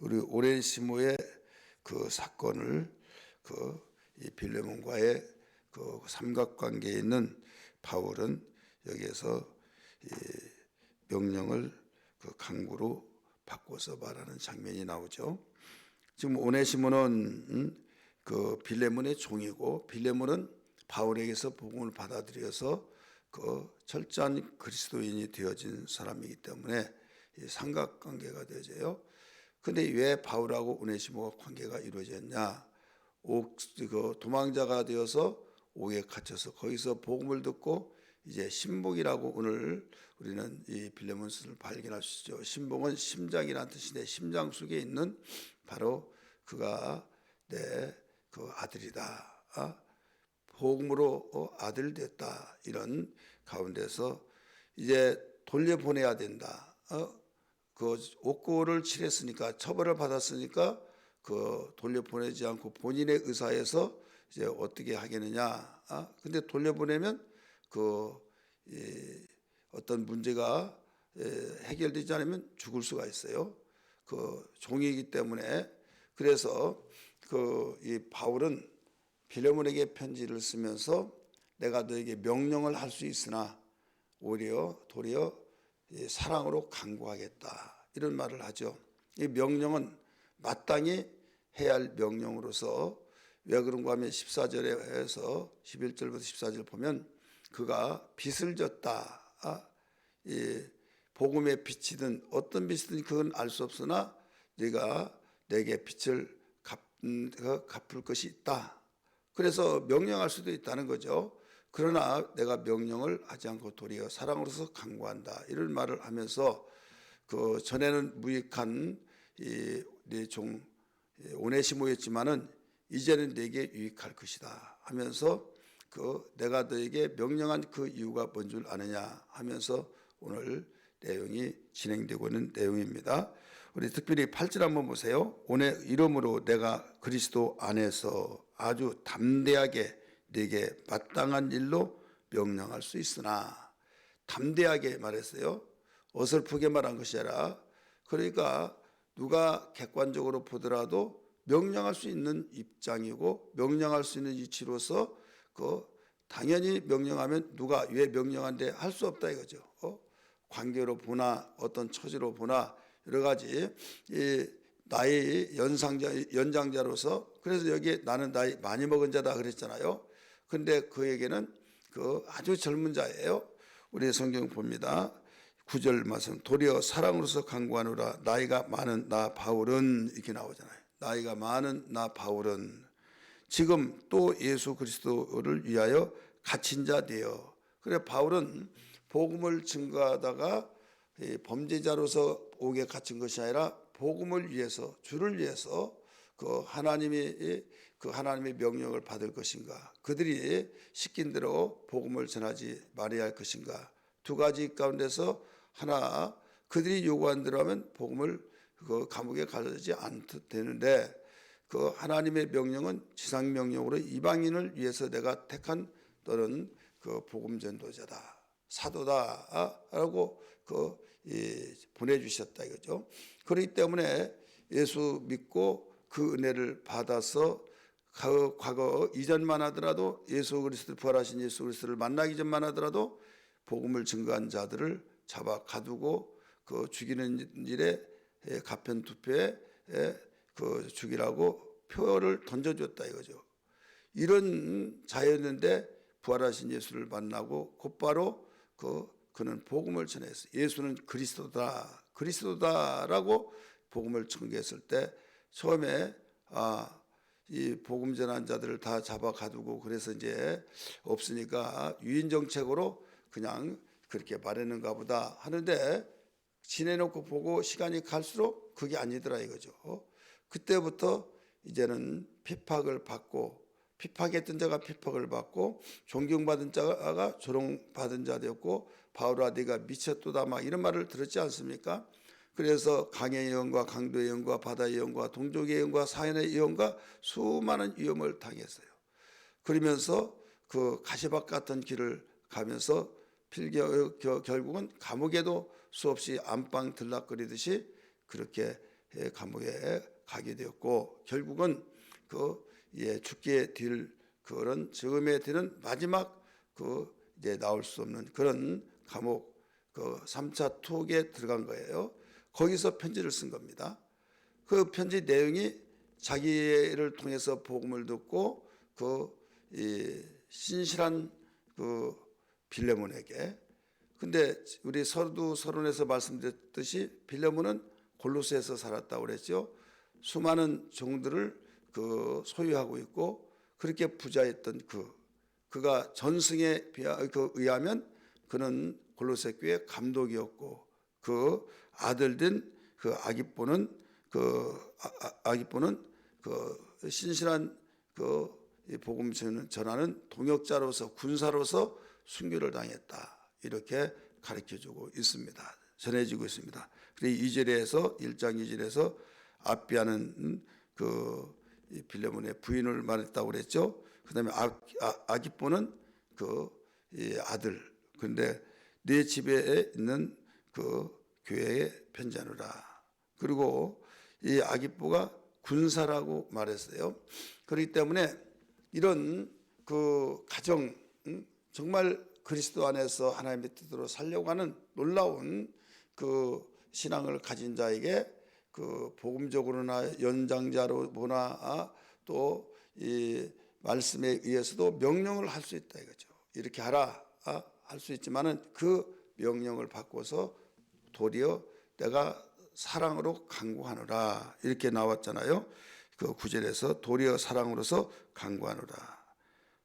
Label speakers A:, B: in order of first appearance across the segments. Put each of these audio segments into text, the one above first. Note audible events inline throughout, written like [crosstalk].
A: 우리 오레시모의 그 사건을 그 이 빌레몬과의 그 삼각관계에 있는 바울은 여기에서 이 명령을 그 강구로 바꿔서 말하는 장면이 나오죠. 지금 오네시모는 음, 그 빌레몬의 종이고 빌레몬은 바울에게서 복음을 받아들여서 그 철저한 그리스도인이 되어진 사람이기 때문에 이 삼각관계가 되어져요. 근데 왜 바울하고 오네시모가 관계가 이루어졌냐? 옥, 그 도망자가 되어서 옥에 갇혀서 거기서 복음을 듣고 이제 신복이라고 오늘 우리는 이 빌레몬스를 발견할 수 있죠. 신복은 심장이라는 뜻인데 심장 속에 있는 바로 그가 내 그 아들이다. 아? 복음으로 어, 아들 됐다. 이런 가운데서 이제 돌려보내야 된다. 어? 그 옥고를 칠했으니까 처벌을 받았으니까 그 돌려보내지 않고 본인의 의사에서 이제 어떻게 하겠느냐. 아? 근데 돌려보내면 그 이, 어떤 문제가 에, 해결되지 않으면 죽을 수가 있어요. 그 종이기 때문에 그래서 그 이 바울은 빌레몬에게 편지를 쓰면서 내가 너에게 명령을 할 수 있으나 오히려 도리어 이 사랑으로 강구하겠다 이런 말을 하죠. 이 명령은 마땅히 해야 할 명령으로서 왜 그런가 하면 14절에서 11절부터 14절 보면 그가 빚을 졌다. 아, 이 복음의 빛이든 어떤 빛이든 그건 알 수 없으나 네가 내게 빛을 갚, 갚을 것이 있다. 그래서 명령할 수도 있다는 거죠. 그러나 내가 명령을 하지 않고 도리어 사랑으로서 강구한다. 이런 말을 하면서 그 전에는 무익한 이네종 오네시모였지만은 이제는 내게 유익할 것이다 하면서 그 내가 너에게 명령한 그 이유가 뭔 줄 아느냐 하면서 오늘 내용이 진행되고 있는 내용입니다. 우리 특별히 8절 한번 보세요. 오늘 이름으로 내가 그리스도 안에서 아주 담대하게 네게 마땅한 일로 명령할 수 있으나 담대하게 말했어요. 어설프게 말한 것이 아니라 그러니까 누가 객관적으로 보더라도 명령할 수 있는 입장이고 명령할 수 있는 위치로서 그 당연히 명령하면 누가 왜 명령한데 할 수 없다 이거죠. 어? 관계로 보나 어떤 처지로 보나 여러 가지 이 나이 연상자 연장자로서 그래서 여기 나는 나이 많이 먹은 자다 그랬잖아요. 근데 그에게는 그 아주 젊은 자예요. 우리 성경 봅니다. 구절 말씀 도리어 사랑으로서 강구하노라 나이가 많은 나 바울은 이렇게 나오잖아요. 나이가 많은 나 바울은 지금 또 예수 그리스도를 위하여 갇힌 자 되어 그래 바울은 복음을 증거하다가 범죄자로서 옥에 갇힌 것이 아니라 복음을 위해서 주를 위해서 그 하나님이 그 하나님의 명령을 받을 것인가? 그들이 시킨 대로 복음을 전하지 말아야 할 것인가? 두 가지 가운데서 하나 그들이 요구한 대로 하면 복음을 그 감옥에 가지 않도 되는데 그 하나님의 명령은 지상 명령으로 이방인을 위해서 내가 택한 너는 그 복음 전도자다. 사도다라고 그 보내 주셨다 이거죠. 그렇기 때문에 예수 믿고 그 은혜를 받아서 그 과거 이전만 하더라도 예수 그리스도 부활하신 예수 그리스도를 만나기 전만 하더라도 복음을 증거한 자들을 잡아 가두고 그 죽이는 일에 가편 투표에 그 죽이라고 표를 던져줬다 이거죠. 이런 자였는데 부활하신 예수를 만나고 곧바로 그 그는 복음을 전했어요. 예수는 그리스도다, 그리스도다라고 복음을 전개했을 때 처음에 아, 이 복음 전한 자들을 다 잡아 가두고 그래서 이제 없으니까 유인 정책으로 그냥 그렇게 말했는가 보다 하는데 지내놓고 보고 시간이 갈수록 그게 아니더라 이거죠. 그때부터 이제는 핍박을 받고 핍박했던 자가 핍박을 받고 존경받은 자가 조롱받은 자 되었고 바울아 네가 미쳤도다 막 이런 말을 들었지 않습니까? 그래서 강의 예언과 강도의 예언과 바다의 예언과 동족의 예언과 사연의 예언과 수많은 위험을 당했어요. 그러면서 그 가시밭 같은 길을 가면서 필겨 결국은 감옥에도 수없이 안방 들락거리듯이 그렇게 예, 감옥에 가게 되었고 결국은 그 예, 죽게 될 그런 죽음에 드는 마지막 그 이제 나올 수 없는 그런 감옥 그 3차 투옥에 들어간 거예요. 거기서 편지를 쓴 겁니다. 그 편지 내용이 자기를 통해서 복음을 듣고 그이 신실한 그 빌레몬에게 근데 우리 서두 서론에서 말씀드렸듯이 빌레몬은 골로새에서 살았다고 그랬죠. 수많은 종들을 그 소유하고 있고 그렇게 부자였던 그 그가 전승에 비하 그 의하면 그는 골로새 교회 감독이었고 그 아들 된 그 아기뽀는 그 아- 아- 아기뽀는 그 신실한 그 복음 전- 전하는 동역자로서 군사로서 순교를 당했다 이렇게 가르쳐주고 있습니다. 전해지고 있습니다. 그리고 2절에서 1장 2절에서 아비아는 그 빌레몬의 부인을 말했다고 그랬죠. 그다음에 아, 아, 아기뽀는 그이 아들. 근데 내 집에 있는 그 교회에 편지하노라. 그리고 이 아기뽀가 군사라고 말했어요. 그렇기 때문에 이런 그 가정 음, 정말 그리스도 안에서 하나님의 뜻으로 살려고 하는 놀라운 그 신앙을 가진 자에게 그 복음적으로나 연장자로 보나 또 이 말씀에 의해서도 명령을 할 수 있다 이거죠. 이렇게 하라 할 수 있지만은 그 명령을 받고서 도리어 내가 사랑으로 강구하노라 이렇게 나왔잖아요. 그 구절에서 도리어 사랑으로서 강구하노라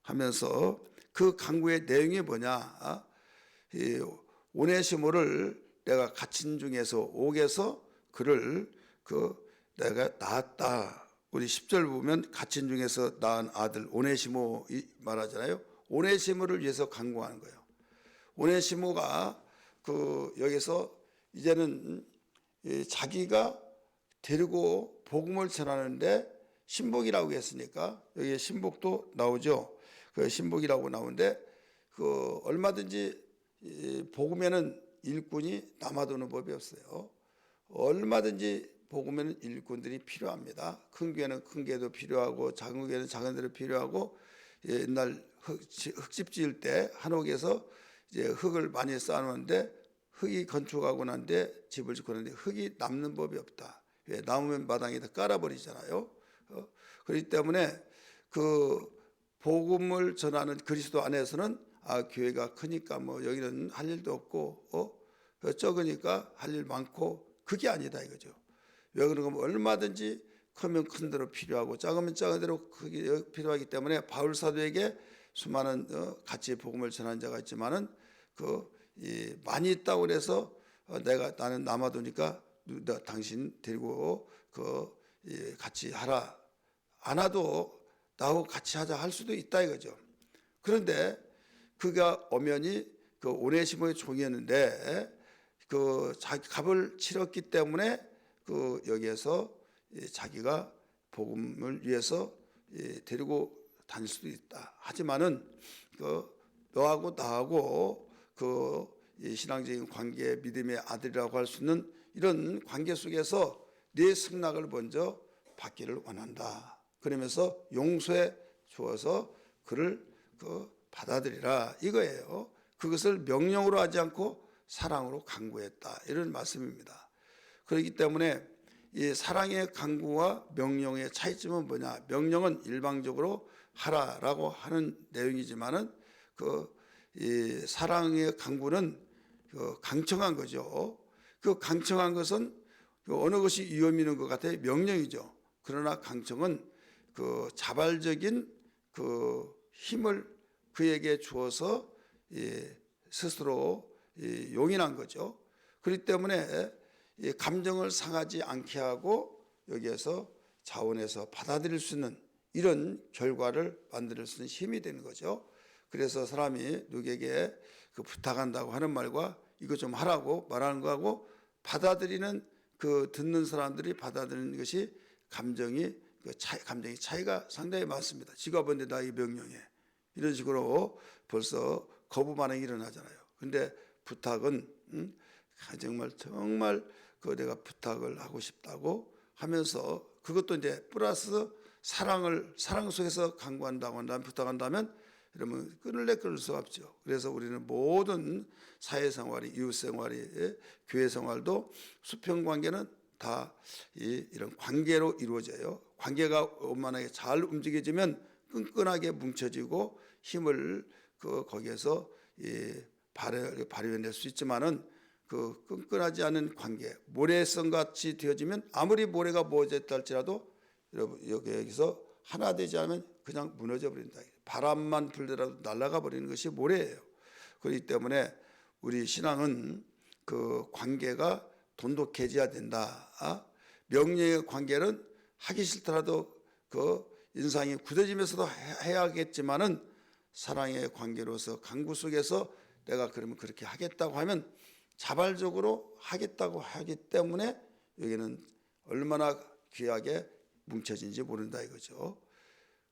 A: 하면서 그 강구의 내용이 뭐냐? 아? 이 오네시모를 내가 갇힌 중에서 옥에서 그를 그 내가 낳았다. 우리 10절 보면 갇힌 중에서 낳은 아들 오네시모 이 말하잖아요. 오네시모를 위해서 강구하는 거예요. 오네시모가 그 여기서 이제는 이 자기가 데리고 복음을 전하는데 신복이라고 했으니까 여기 신복도 나오죠. 그 신복이라고 나오는데 그 얼마든지 이 복음에는 일꾼이 남아도는 법이 없어요. 얼마든지 복음에는 일꾼들이 필요합니다. 큰 교회는 큰 교회도 필요하고 작은 교회는 작은 데도 필요하고 예, 옛날 흙, 집 지을 때 한옥에서 이제 흙을 많이 쌓아놓는데 흙이 건축하고 난데 집을 짓고 는데 흙이 남는 법이 없다. 왜 남으면 마당에다 깔아버리잖아요. 어? 그렇기 때문에 그 복음을 전하는 그리스도 안에서는 아 교회가 크니까 뭐 여기는 할 일도 없고 어 적으니까 할 일 많고 그게 아니다 이거죠. 왜 그런가 하면 얼마든지 크면 큰 대로 필요하고 작으면 작은 대로 크게 필요하기 때문에 바울 사도에게 수많은 어, 같이 복음을 전한 자가 있지만은 그 이, 많이 있다고 그래서 어, 내가 나는 남아도니까 누- 너 당신 데리고 그 이, 같이 하라 안 와도 나하고 같이 하자 할 수도 있다 이거죠. 그런데 그가 엄연히 그 오네시모의 종이었는데 그 자기 값을 치렀기 때문에 그 여기에서 이 자기가 복음을 위해서 이 데리고 다닐 수도 있다. 하지만은 그 너하고 나하고 그이 신앙적인 관계 믿음의 아들이라고 할 수 있는 이런 관계 속에서 네 승낙을 먼저 받기를 원한다. 그러면서 용서해 주어서 그를 그 받아들이라 이거예요. 그것을 명령으로 하지 않고 사랑으로 강구했다. 이런 말씀입니다. 그렇기 때문에 이 사랑의 강구와 명령의 차이점은 뭐냐? 명령은 일방적으로 하라라고 하는 내용이지만은 그 이 사랑의 강구는 그 강청한 거죠. 그 강청한 것은 그 어느 것이 위험 있는 것 같아요? 명령이죠. 그러나 강청은 그 자발적인 그 힘을 그에게 주어서 이 스스로 이 용인한 거죠. 그렇기 때문에 이 감정을 상하지 않게 하고 여기에서 자원에서 받아들일 수 있는 이런 결과를 만들 수 있는 힘이 되는 거죠. 그래서 사람이 누구에게 그 부탁한다고 하는 말과 이거 좀 하라고 말하는 거하고 받아들이는 그 듣는 사람들이 받아들이는 것이 감정이 그 차이, 감정의 차이가 상당히 많습니다. 지가 뭔데 나 이 명령해 이런 식으로 벌써 거부 반응이 일어나잖아요. 근데 부탁은 음, 아, 정말 정말 그 내가 부탁을 하고 싶다고 하면서 그것도 이제 플러스 사랑을 사랑 속에서 강구한다고 한다면 부탁한다면 이러면 끊을래 끊을 수 없죠. 그래서 우리는 모든 사회생활이 이웃생활이 예, 교회생활도 수평관계는 다 이, 이런 관계로 이루어져요. 관계가 원만하게 잘 움직여지면 끈끈하게 뭉쳐지고 힘을 그 거기에서 이 발휘 발휘해낼 수 있지만은 그 끈끈하지 않은 관계 모래성 같이 되어지면 아무리 모래가 모아졌다 할지라도 여러분 여기 여기서 하나 되지 않으면 그냥 무너져 버린다. 바람만 불더라도 날아가 버리는 것이 모래예요. 그렇기 때문에 우리 신앙은 그 관계가 돈독해져야 된다. 아? 명령의 관계는 하기 싫더라도 그 인상이 굳어지면서도 해- 해야겠지만은 사랑의 관계로서 강구 속에서 내가 그러면 그렇게 하겠다고 하면 자발적으로 하겠다고 하기 때문에 여기는 얼마나 귀하게 뭉쳐진지 모른다 이거죠.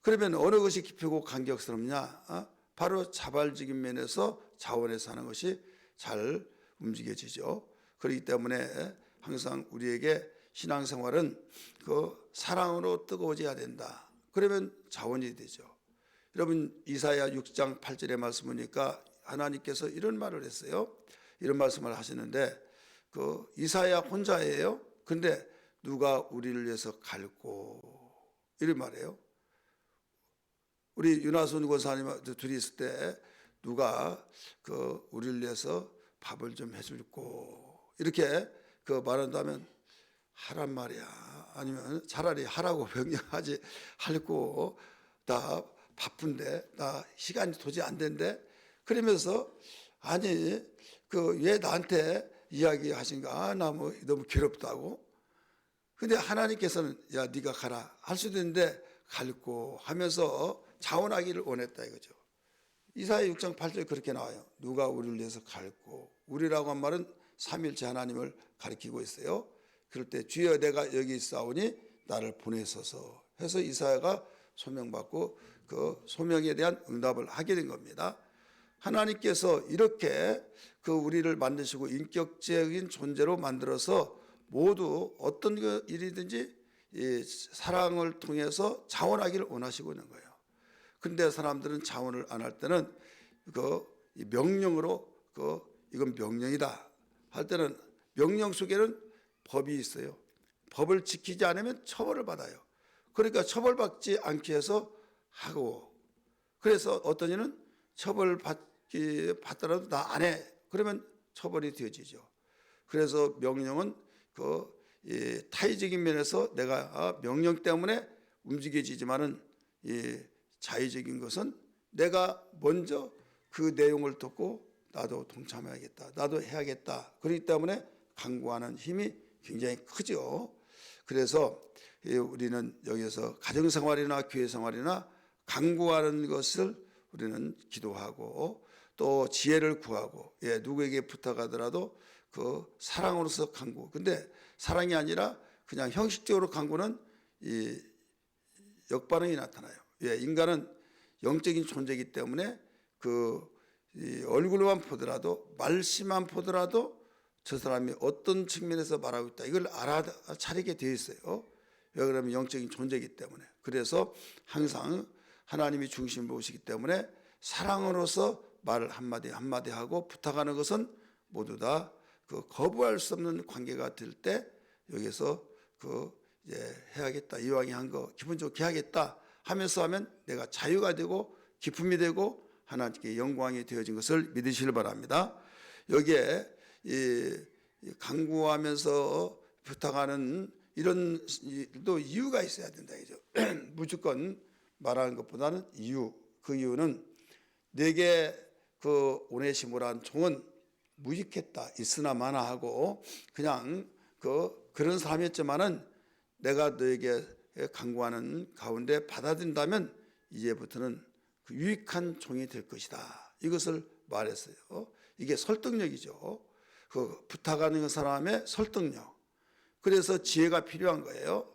A: 그러면 어느 것이 기쁘고 감격스럽냐? 어? 바로 자발적인 면에서 자원해서 하는 것이 잘 움직여지죠. 그렇기 때문에 항상 우리에게 신앙생활은 그 사랑으로 뜨거워져야 된다. 그러면 자원이 되죠. 여러분 이사야 6장 8절의 말씀 보니까 하나님께서 이런 말을 했어요. 이런 말씀을 하시는데 그 이사야 혼자예요. 근데 누가 우리를 위해서 갈고 이런 말이에요. 우리 윤하순 권사님 둘이 있을 때 누가 그 우리를 위해서 밥을 좀 해줄고 이렇게 그 말한다면 하란 말이야. 아니면 차라리 하라고 [laughs] 명령하지 할고 나 바쁜데 나 시간이 도저히 안 된대. 그러면서 아니 그 왜 나한테 이야기하신가? 나뭐 너무 괴롭다고. 근데 하나님께서는 야 네가 가라 할 수도 있는데 갈고 하면서 자원하기를 원했다 이거죠. 이사야 6장 8절 그렇게 나와요. 누가 우리를 위해서 갈고 우리라고 한 말은 삼일째 하나님을 가리키고 있어요. 그럴 때 주여 내가 여기 있사오니 나를 보내소서 해서 이사야가 소명받고 그 소명에 대한 응답을 하게 된 겁니다. 하나님께서 이렇게 그 우리를 만드시고 인격적인 존재로 만들어서 모두 어떤 그 일이든지 이 사랑을 통해서 자원하기를 원하시고 있는 거예요. 근데 사람들은 자원을 안 할 때는 그이 명령으로 그 이건 명령이다 할 때는 명령 속에는 법이 있어요. 법을 지키지 않으면 처벌을 받아요. 그러니까 처벌받지 않기 위해서 하고 그래서 어떤 이는 처벌받기 받더라도 나 안 해. 그러면 처벌이 되어지죠. 그래서 명령은 그 이 타의적인 면에서 내가 아, 명령 때문에 움직여지지만은 이 자의적인 것은 내가 먼저 그 내용을 듣고 나도 동참해야겠다. 나도 해야겠다. 그렇기 때문에 강구하는 힘이 굉장히 크죠. 그래서 이 우리는 여기서 가정생활이나 교회생활이나 강구하는 것을 우리는 기도하고 또 지혜를 구하고 예, 누구에게 부탁하더라도 그 사랑으로서 강구. 근데 사랑이 아니라 그냥 형식적으로 강구는 이 역반응이 나타나요. 예, 인간은 영적인 존재이기 때문에 그이 얼굴만 보더라도 말씨만 보더라도 저 사람이 어떤 측면에서 말하고 있다 이걸 알아차리게 되어 있어요. 왜 그러면 영적인 존재이기 때문에 그래서 항상 하나님이 중심을 보시기 때문에 사랑으로서 말을 한마디 한마디 하고 부탁하는 것은 모두 다 그 거부할 수 없는 관계가 될 때 여기서 그 이제 해야겠다 이왕이 한 거 기분 좋게 하겠다 하면서 하면 내가 자유가 되고 기쁨이 되고 하나님께 영광이 되어진 것을 믿으시길 바랍니다. 여기에 이 강구하면서 부탁하는 이런 또 이유가 있어야 된다 이죠. [clears throat] 무조건 말하는 것보다는 이유. 그 이유는 내게 그 오네시모란 종은 무익했다. 있으나 마나 하고 그냥 그 그런 사람이었지만은 내가 너에게 강구하는 가운데 받아들인다면 이제부터는 그 유익한 종이 될 것이다. 이것을 말했어요. 이게 설득력이죠. 그 부탁하는 사람의 설득력. 그래서 지혜가 필요한 거예요.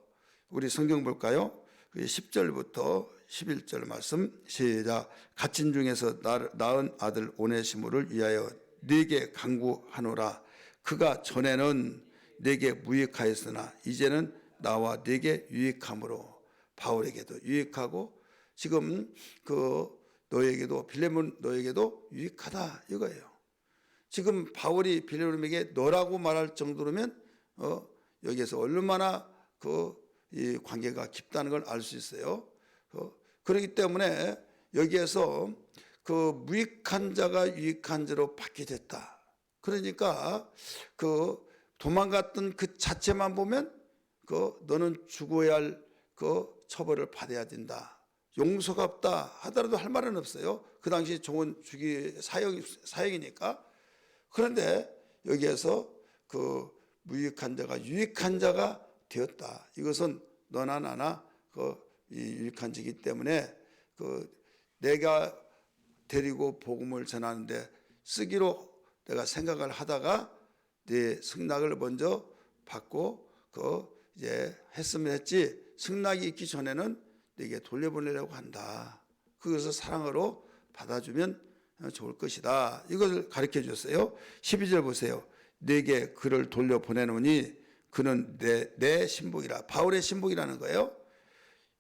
A: 우리 성경 볼까요? 10절부터 11절 말씀 시작. 갇힌 중에서 낳은 아들 오네시모를 위하여 네게 강구하노라. 그가 전에는 네게 무익하였으나 이제는 나와 네게 유익함으로 바울에게도 유익하고 지금 그 너에게도 빌레몬 너에게도 유익하다 이거예요. 지금 바울이 빌레몬에게 너라고 말할 정도로면 어 여기에서 얼마나 그 이 관계가 깊다는 걸 알 수 있어요. 어, 그렇기 때문에 여기에서 그 무익한 자가 유익한 자로 받게 됐다. 그러니까 그 도망갔던 그 자체만 보면 그 너는 죽어야 할 그 처벌을 받아야 된다. 용서가 없다 하더라도 할 말은 없어요. 그 당시 종은 죽이 사형 사형이니까. 그런데 여기에서 그 무익한 자가 유익한 자가 되었다. 이것은 너나 나나 그이 유익한 자이기 때문에 그 내가 데리고 복음을 전하는데 쓰기로 내가 생각을 하다가 네 승낙을 먼저 받고 그 이제 했으면 했지 승낙이 있기 전에는 네게 돌려보내려고 한다. 그것을 사랑으로 받아주면 좋을 것이다. 이것을 가르쳐 줬어요. 12절 보세요. 네게 그를 돌려보내노니 그는 내, 내 신복이라. 바울의 신복이라는 거예요.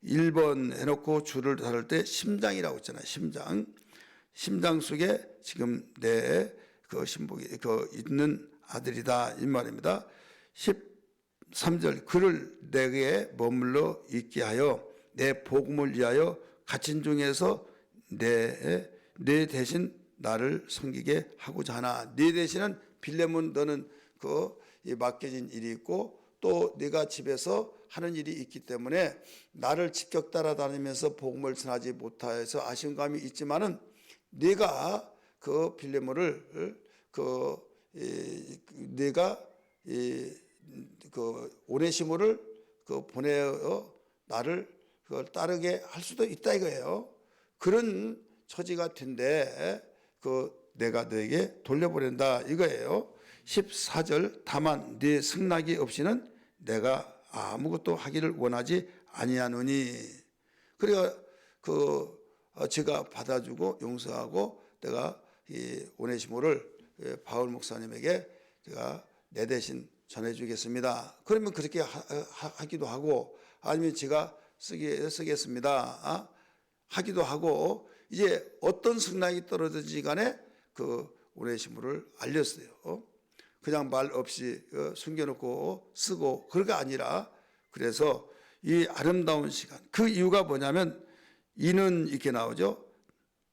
A: 1번 해놓고 줄을 다룰 때 심장이라고 했잖아요. 심장. 심장 속에 지금 내 그 신복이 그 있는 아들이다 이 말입니다. 13절 그를 내게 머물러 있게 하여 내 복음을 위하여 갇힌 중에서 내, 내 대신 나를 섬기게 하고자 하나. 네 대신은 빌레몬 너는 그이 맡겨진 일이 있고 또 네가 집에서 하는 일이 있기 때문에 나를 직격 따라다니면서 복음을 전하지 못하여서 아쉬움감이 있지만은 네가 그 빌레몬을 그 이, 네가 이, 그 오네시모를 그 보내어 나를 그걸 따르게 할 수도 있다 이거예요. 그런 처지가 된데 그 내가 너에게 돌려보낸다 이거예요. 14절 다만 네 승낙이 없이는 내가 아무것도 하기를 원하지 아니하노니 그래가 그 어, 제가 받아주고 용서하고 내가 이 오네시모를 예, 바울 목사님에게 제가 내 대신 전해주겠습니다. 그러면 그렇게 하, 기도 하고 아니면 제가 쓰기, 쓰겠습니다. 아? 하기도 하고 이제 어떤 승낙이 떨어지지 간에 그 오네시모를 알렸어요. 어? 그냥 말 없이 어, 숨겨놓고 쓰고 그게 아니라 그래서 이 아름다운 시간 그 이유가 뭐냐면 이는 이렇게 나오죠.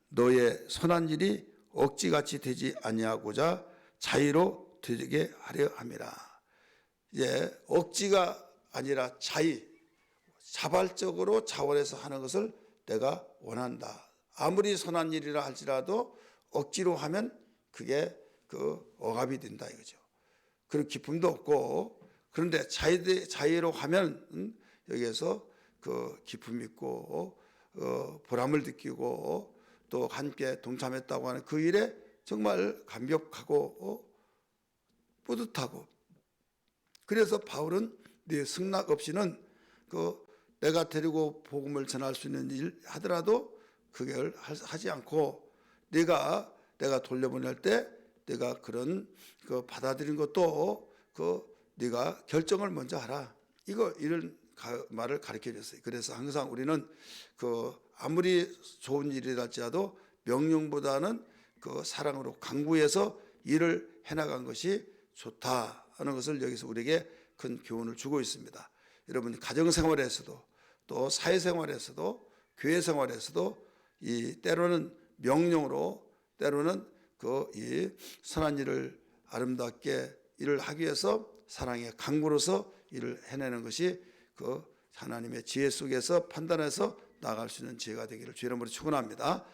A: 너의 선한 일이 억지같이 되지 아니하고자 자의로 되게 하려 함이라. 이제 억지가 아니라 자의, 자발적으로 자원해서 하는 것을 내가 원한다. 아무리 선한 일이라 할지라도 억지로 하면 그게 그 억압이 된다 이거죠. 그런 기쁨도 없고 그런데 자의, 자의로 하면 음, 여기에서 그 기쁨 있고 어, 보람을 느끼고 또 함께 동참했다고 하는 그 일에 정말 감격하고 어, 뿌듯하고 그래서 바울은 네 승낙 없이는 그 내가 데리고 복음을 전할 수 있는 일 하더라도 그걸 하지 않고 네가 내가 돌려보낼 때 내가 그런 그 받아들인 것도 그 네가 결정을 먼저 하라. 이거 이런 말을 가르쳐 줬어요. 그래서 항상 우리는 그 아무리 좋은 일이라 할지라도 명령보다는 그 사랑으로 강구해서 일을 해나간 것이 좋다 하는 것을 여기서 우리에게 큰 교훈을 주고 있습니다. 여러분 가정생활에서도 또 사회생활에서도 교회생활에서도 이 때로는 명령으로 때로는 그 이 선한 일을 아름답게 일을 하기 위해서 사랑의 강구로서 일을 해내는 것이 그 하나님의 지혜 속에서 판단해서 나갈 수 있는 지혜가 되기를 주의 이름으로 축원합니다.